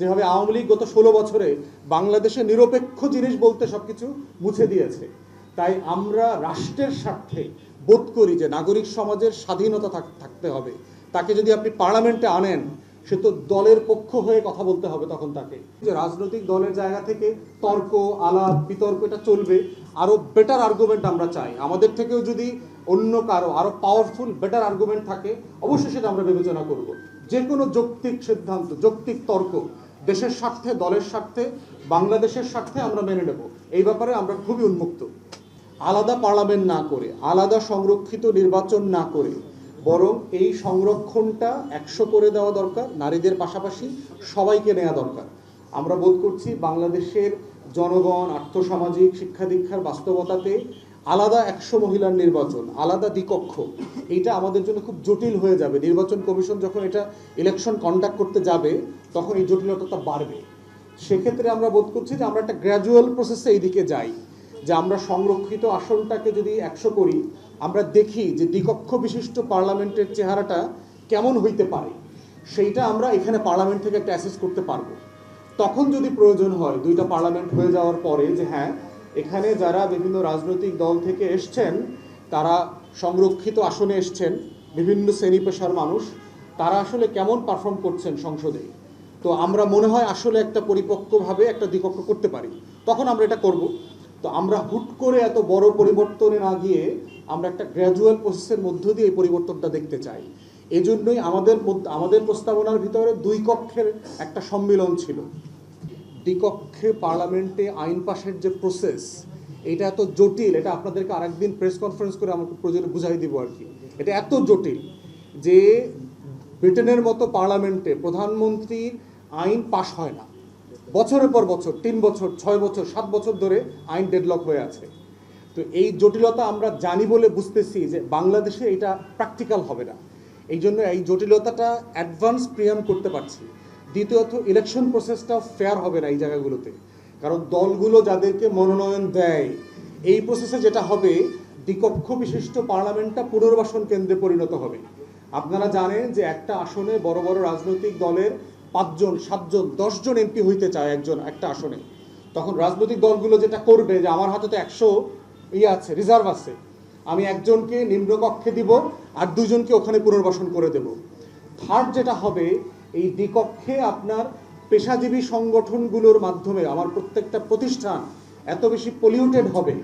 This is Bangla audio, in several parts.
যেভাবে আওয়ামী লীগ গত ষোলো বছরে বাংলাদেশে নিরপেক্ষ জিনিস বলতে সবকিছু মুছে দিয়েছে, তাই আমরা রাষ্ট্রের স্বার্থে বোধ করি যে নাগরিক সমাজের স্বাধীনতা থাকতে হবে। তাকে যদি আপনি পার্লামেন্টে আনেন, সে তো দলের পক্ষ হয়ে কথা বলতে হবে তখন তাকে। যে রাজনৈতিক দলের জায়গা থেকে তর্ক, আলাপ, বিতর্ক, এটা চলবে। আরও বেটার আর্গুমেন্ট আমরা চাই। আমাদের থেকেও যদি অন্য কারও আরও পাওয়ারফুল বেটার আর্গুমেন্ট থাকে, অবশ্যই সেটা আমরা বিবেচনা করব। যে কোনো যৌক্তিক সিদ্ধান্ত, যৌক্তিক তর্ক দেশের স্বার্থে, দলের স্বার্থে, বাংলাদেশের স্বার্থে আমরা মেনে নেব। এই ব্যাপারে আমরা খুবই উন্মুক্ত। আলাদা পার্লামেন্ট না করে, আলাদা সংরক্ষিত নির্বাচন না করে, বরং এই সংরক্ষণটা একশো করে দেওয়া দরকার, নারীদের পাশাপাশি সবাইকে নেওয়া দরকার। আমরা বোধ করছি বাংলাদেশের জনগণ, আর্থসামাজিক, শিক্ষা দীক্ষার বাস্তবতাতে আলাদা একশো মহিলার নির্বাচন, আলাদা দ্বিকক্ষ, এইটা আমাদের জন্য খুব জটিল হয়ে যাবে। নির্বাচন কমিশন যখন এটা ইলেকশন কন্ডাক্ট করতে যাবে, তখন এই জটিলতাটা বাড়বে। সেক্ষেত্রে আমরা বোধ করছি যে আমরা একটা গ্র্যাজুয়াল প্রসেসে এইদিকে যাই, যে আমরা সংরক্ষিত আসনটাকে যদি একশো করি, আমরা দেখি যে দ্বিকক্ষ বিশিষ্ট পার্লামেন্টের চেহারাটা কেমন হইতে পারে। সেইটা আমরা এখানে পার্লামেন্ট থেকে একটা অ্যাসেস করতে পারব। তখন যদি প্রয়োজন হয়, দুইটা পার্লামেন্ট হয়ে যাওয়ার পরে যে হ্যাঁ এখানে যারা বিভিন্ন রাজনৈতিক দল থেকে এসছেন, তারা সংরক্ষিত আসনে এসছেন, বিভিন্ন শ্রেণি পেশার মানুষ, তারা আসলে কেমন পারফর্ম করছেন সংসদে? তো আমরা মনে হয় আসলে একটা পরিপক্কভাবে একটা দ্বিকক্ষ করতে পারি। তখন আমরা এটা করব। তো আমরা হুট করে এত বড় পরিবর্তনে না গিয়ে আমরা একটা গ্র্যাজুয়াল প্রসেসের মধ্য দিয়ে এই পরিবর্তনটা দেখতে চাই। এজন্যই আমাদের আমাদের প্রস্তাবনার ভিতরে দুই কক্ষের একটা সম্মিলন ছিল। দ্বিকক্ষে পার্লামেন্টে আইন পাশের যে প্রসেস এটা এত জটিল, এটা আপনাদেরকে আরেকদিন প্রেস কনফারেন্স করে আমাকে প্রয়োজনে বুঝাই দিব আর কি। এটা এত জটিল যে ব্রিটেনের মতো পার্লামেন্টে প্রধানমন্ত্রীর আইন পাশ হয় না। বছরের পর বছর, তিন বছর, ছয় বছর, সাত বছর ধরে আইন ডেডলক হয়ে আছে। তো এই জটিলতা আমরা জানি বলে বুঝতেছি যে বাংলাদেশে এটা প্র্যাকটিক্যাল হবে না। এই জন্য এই জটিলতাটা অ্যাডভান্স প্রিয়াম করতে পারছি। দ্বিতীয়ত ইলেকশন প্রসেসটা ফেয়ার হবে না এই জায়গাগুলোতে। কারণ দলগুলো যাদেরকে মনোনয়ন দেয়, এই প্রসেসে যেটা হবে দ্বিকক্ষ বিশিষ্ট পার্লামেন্টটা পুনর্বাসন কেন্দ্রে পরিণত হবে। আপনারা জানেন যে একটা আসনে বড় বড় রাজনৈতিক দলের পাঁচজন, সাতজন, দশজন এমপি হইতে চায় একজন একটা আসনে। তখন রাজনৈতিক দলগুলো যেটা করবে, যে আমার হাতে তো একশো ইয়ে আছে রিজার্ভ আছে, আমি একজনকে নিম্নকক্ষে দিব আর দুজনকে ওখানে পুনর্বাসন করে দেব। থার্ড যেটা হবে এই দ্বিকক্ষে আপনার পেশাজীবী সংগঠনগুলোর মাধ্যমে আমার প্রত্যেকটা প্রতিষ্ঠান এত বেশি পলিউটেড হবে।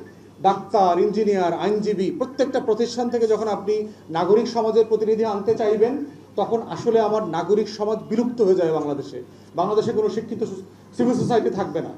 ডাক্তার ইঞ্জিনিয়ার আইনজীবী, প্রত্যেকটা প্রতিষ্ঠান থেকে যখন আপনি নাগরিক সমাজের প্রতিনিধি আনতে চাইবেন, তখন আসলে আমার নাগরিক সমাজ বিলুপ্ত হয়ে যায় বাংলাদেশে। বাংলাদেশে কোনো শিক্ষিত সিভিল সোসাইটি থাকবে না।